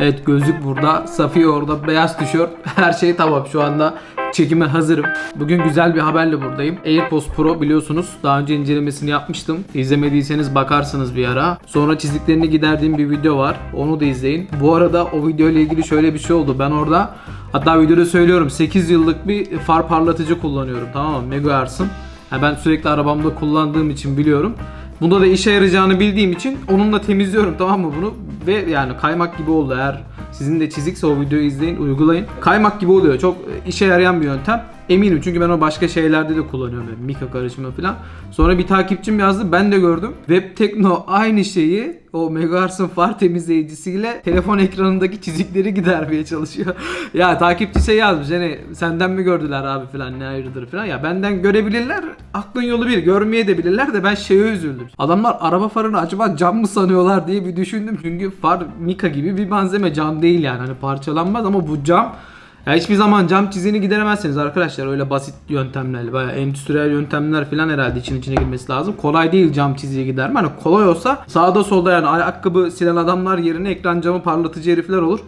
Evet gözlük burada, Safiye orada, beyaz tişört. Her şey tamam şu anda çekime hazırım. Bugün güzel bir haberle buradayım. AirPods Pro biliyorsunuz daha önce incelemesini yapmıştım. İzlemediyseniz bakarsınız bir ara. Sonra çiziklerini giderdiğim bir video var. Onu da izleyin. Bu arada o video ile ilgili şöyle bir şey oldu. Ben orada hatta videoda söylüyorum 8 yıllık bir far parlatıcı kullanıyorum tamam mı? Megahertz'ın. Yani ben sürekli arabamda kullandığım için biliyorum. Bunda da işe yarayacağını bildiğim için onunla temizliyorum tamam mı bunu? Ve yani kaymak gibi oldu eğer sizin de çizikse o videoyu izleyin, uygulayın. Kaymak gibi oluyor. Çok işe yarayan bir yöntem. Eminim çünkü ben o başka şeylerde de kullanıyorum. Yani Mika karışımı falan. Sonra bir takipçim yazdı. Ben de gördüm. Web Tekno aynı şeyi o Megahertz'ın far temizleyicisiyle telefon ekranındaki çizikleri gidermeye çalışıyor. ya takipçi şey yazmış hani senden mi gördüler abi falan ne ayrıdır falan. Ya benden görebilirler. Aklın yolu bir. Görmeye de bilirler de ben şeye üzüldüm. Adamlar araba farını acaba cam mı sanıyorlar diye bir düşündüm. Çünkü far Mika gibi bir malzeme cam değil yani. Hani parçalanmaz ama bu cam ya hiçbir zaman cam çizini gideremezsiniz arkadaşlar. Öyle basit yöntemlerle, bayağı endüstriyel yöntemler falan herhalde için içine girmesi lazım. Kolay değil cam çiziyi giderme. Hani kolay olsa sağda solda yani ayakkabı silen adamlar yerine ekran camı parlatıcı herifler olur.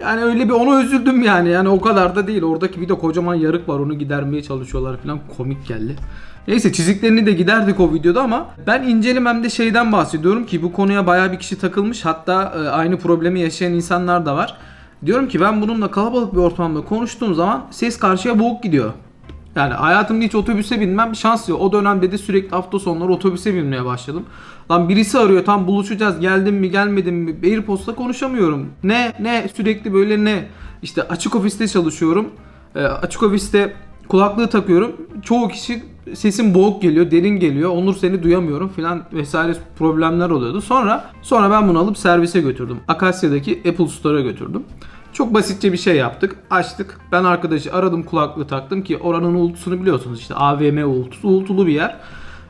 Yani öyle bir ona üzüldüm yani. Yani o kadar da değil. Oradaki bir de kocaman yarık var. Onu gidermeye çalışıyorlar falan. Komik geldi. Neyse çiziklerini de giderdik o videoda ama ben incelememde şeyden bahsediyorum ki bu konuya bayağı bir kişi takılmış. Hatta e, aynı problemi yaşayan insanlar da var. Diyorum ki ben bununla kalabalık bir ortamda konuştuğum zaman ses karşıya boğuk gidiyor. Yani hayatımda hiç otobüse binmem şans yok. O dönemde de sürekli hafta sonları otobüse binmeye başladım. Lan birisi arıyor tam buluşacağız geldim mi gelmedim mi Airpost'ta konuşamıyorum. Ne ne sürekli böyle ne. İşte açık ofiste çalışıyorum. Ee, açık ofiste kulaklığı takıyorum. Çoğu kişi sesim boğuk geliyor, derin geliyor. Onur seni duyamıyorum filan vesaire problemler oluyordu. Sonra sonra ben bunu alıp servise götürdüm. Akasya'daki Apple Store'a götürdüm. Çok basitçe bir şey yaptık. Açtık. Ben arkadaşı aradım kulaklığı taktım ki oranın uğultusunu biliyorsunuz işte AVM uğultusu. Uğultulu bir yer.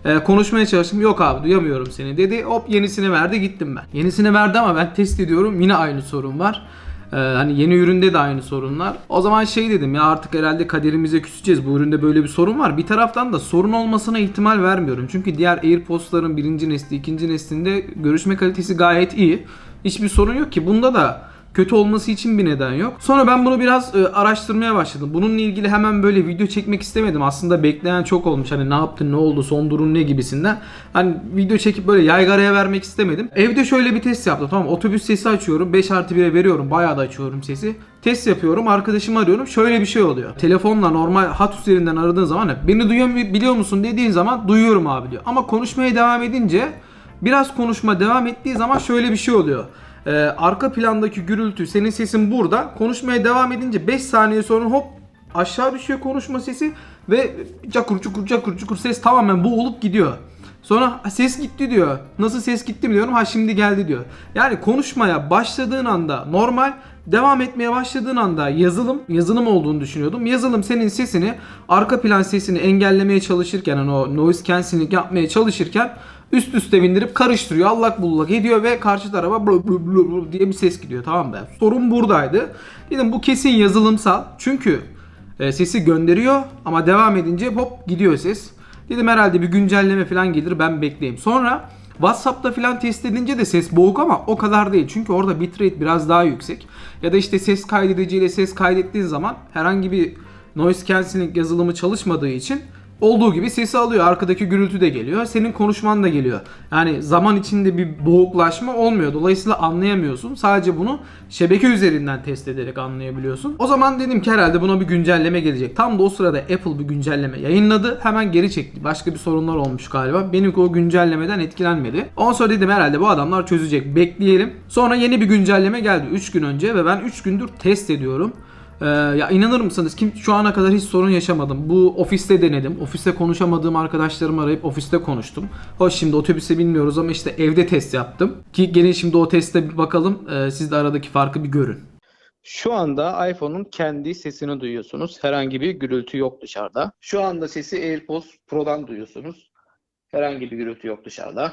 Ee, konuşmaya çalıştım. Yok abi duyamıyorum seni dedi. Hop yenisini verdi gittim ben. Yenisini verdi ama ben test ediyorum. Yine aynı sorun var. Ee, hani yeni üründe de aynı sorunlar. O zaman şey dedim ya artık herhalde kaderimize küseceğiz. Bu üründe böyle bir sorun var. Bir taraftan da sorun olmasına ihtimal vermiyorum. Çünkü diğer AirPods'ların birinci nesli, ikinci neslinde görüşme kalitesi gayet iyi. Hiçbir sorun yok ki. Bunda da kötü olması için bir neden yok. Sonra ben bunu biraz e, araştırmaya başladım. Bununla ilgili hemen böyle video çekmek istemedim. Aslında bekleyen çok olmuş. Hani ne yaptın, ne oldu, son durum ne gibisinden. Hani video çekip böyle yaygaraya vermek istemedim. Evde şöyle bir test yaptım. Tamam otobüs sesi açıyorum. 5 artı 1'e veriyorum. Bayağı da açıyorum sesi. Test yapıyorum. Arkadaşımı arıyorum. Şöyle bir şey oluyor. Telefonla normal hat üzerinden aradığın zaman beni duyuyor biliyor musun dediğin zaman duyuyorum abi diyor. Ama konuşmaya devam edince biraz konuşma devam ettiği zaman şöyle bir şey oluyor. Ee, arka plandaki gürültü senin sesin burada konuşmaya devam edince 5 saniye sonra hop aşağı düşüyor konuşma sesi ve cakur cukur cakur cukur ses tamamen boğulup gidiyor. Sonra ses gitti diyor. Nasıl ses gitti mi diyorum. Ha şimdi geldi diyor. Yani konuşmaya başladığın anda normal devam etmeye başladığın anda yazılım yazılım olduğunu düşünüyordum. Yazılım senin sesini arka plan sesini engellemeye çalışırken hani o noise cancelling yapmaya çalışırken üst üste bindirip karıştırıyor. Allak bullak ediyor ve karşı tarafa diye bir ses gidiyor. Tamam mı? Sorun buradaydı. Dedim bu kesin yazılımsal. Çünkü e, sesi gönderiyor ama devam edince hop gidiyor ses. Dedim herhalde bir güncelleme falan gelir ben bekleyeyim. Sonra WhatsApp'ta falan test edince de ses boğuk ama o kadar değil. Çünkü orada bitrate biraz daha yüksek. Ya da işte ses kaydediciyle ses kaydettiğin zaman herhangi bir noise cancelling yazılımı çalışmadığı için olduğu gibi sesi alıyor. Arkadaki gürültü de geliyor. Senin konuşman da geliyor. Yani zaman içinde bir boğuklaşma olmuyor. Dolayısıyla anlayamıyorsun. Sadece bunu şebeke üzerinden test ederek anlayabiliyorsun. O zaman dedim ki herhalde buna bir güncelleme gelecek. Tam da o sırada Apple bir güncelleme yayınladı. Hemen geri çekti. Başka bir sorunlar olmuş galiba. Benim o güncellemeden etkilenmedi. Ondan sonra dedim herhalde bu adamlar çözecek. Bekleyelim. Sonra yeni bir güncelleme geldi 3 gün önce ve ben 3 gündür test ediyorum. Ee, ya inanır mısınız kim şu ana kadar hiç sorun yaşamadım. Bu ofiste denedim. Ofiste konuşamadığım arkadaşlarımı arayıp ofiste konuştum. Hoş şimdi otobüse binmiyoruz ama işte evde test yaptım. Ki gelin şimdi o teste bir bakalım. Ee, siz de aradaki farkı bir görün. Şu anda iPhone'un kendi sesini duyuyorsunuz. Herhangi bir gürültü yok dışarıda. Şu anda sesi AirPods Pro'dan duyuyorsunuz. Herhangi bir gürültü yok dışarıda.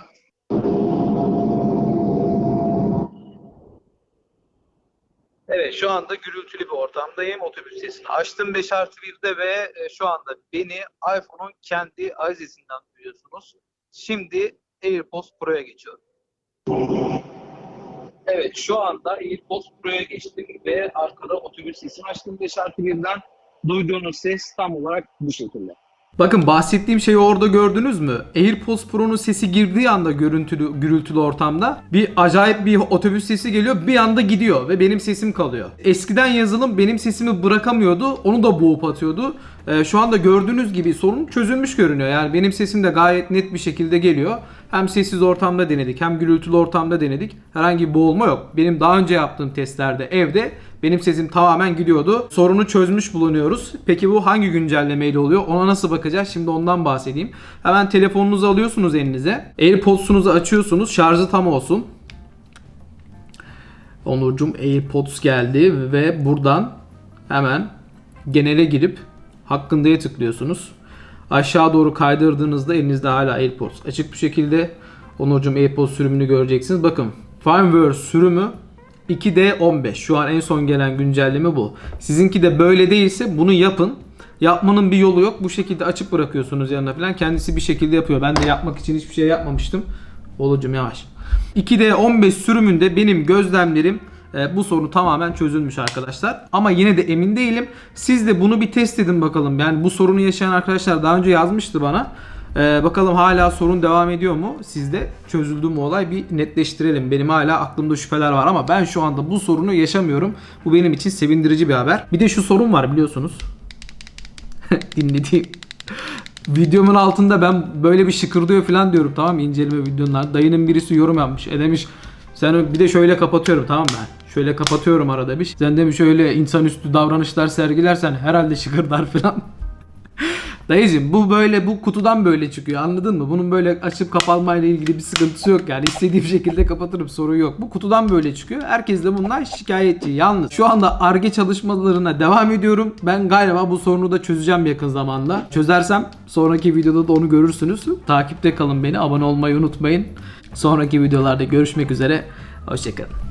Şu anda gürültülü bir ortamdayım. Otobüs sesini açtım 5 artı 1'de ve e, şu anda beni iPhone'un kendi azizinden duyuyorsunuz. Şimdi AirPods Pro'ya geçiyorum. Evet şu anda AirPods Pro'ya geçtim ve arkada otobüs sesini açtım ve şarkı birden duyduğunuz ses tam olarak bu şekilde. Bakın bahsettiğim şeyi orada gördünüz mü? AirPods Pro'nun sesi girdiği anda görüntülü, gürültülü ortamda bir acayip bir otobüs sesi geliyor bir anda gidiyor ve benim sesim kalıyor. Eskiden yazılım benim sesimi bırakamıyordu onu da boğup atıyordu. Ee, şu anda gördüğünüz gibi sorun çözülmüş görünüyor. Yani benim sesim de gayet net bir şekilde geliyor. Hem sessiz ortamda denedik hem gürültülü ortamda denedik. Herhangi bir boğulma yok. Benim daha önce yaptığım testlerde evde benim sesim tamamen gidiyordu. Sorunu çözmüş bulunuyoruz. Peki bu hangi güncellemeyle oluyor? Ona nasıl bakacağız? Şimdi ondan bahsedeyim. Hemen telefonunuzu alıyorsunuz elinize. AirPods'unuzu açıyorsunuz. Şarjı tam olsun. Onurcum AirPods geldi ve buradan hemen genele girip hakkındaya tıklıyorsunuz. Aşağı doğru kaydırdığınızda elinizde hala AirPods açık bir şekilde Onurcum AirPods sürümünü göreceksiniz. Bakın firmware sürümü 2D15. Şu an en son gelen güncelleme bu. Sizinki de böyle değilse bunu yapın. Yapmanın bir yolu yok. Bu şekilde açıp bırakıyorsunuz yanına falan. Kendisi bir şekilde yapıyor. Ben de yapmak için hiçbir şey yapmamıştım. Olucum yavaş. 2D15 sürümünde benim gözlemlerim e, bu sorun tamamen çözülmüş arkadaşlar. Ama yine de emin değilim. Siz de bunu bir test edin bakalım. Yani bu sorunu yaşayan arkadaşlar daha önce yazmıştı bana. E, bakalım hala sorun devam ediyor mu? Sizde çözüldü mü olay bir netleştirelim. Benim hala aklımda şüpheler var ama ben şu anda bu sorunu yaşamıyorum. Bu benim için sevindirici bir haber. Bir de şu sorun var biliyorsunuz. Dinlediğim videomun altında ben böyle bir şıkırdıyor falan diyorum tamam inceleme videolar. Dayının birisi yorum yapmış. E demiş sen bir de şöyle kapatıyorum tamam mı? Şöyle kapatıyorum arada bir. Sen demiş öyle insanüstü davranışlar sergilersen herhalde şıkırdar falan. Dayıcım bu böyle bu kutudan böyle çıkıyor anladın mı? Bunun böyle açıp kapanmayla ilgili bir sıkıntısı yok yani istediğim şekilde kapatırım sorun yok. Bu kutudan böyle çıkıyor. Herkes de bundan şikayetçi. Yalnız şu anda ARGE çalışmalarına devam ediyorum. Ben galiba bu sorunu da çözeceğim yakın zamanda. Çözersem sonraki videoda da onu görürsünüz. Takipte kalın beni abone olmayı unutmayın. Sonraki videolarda görüşmek üzere. Hoşçakalın.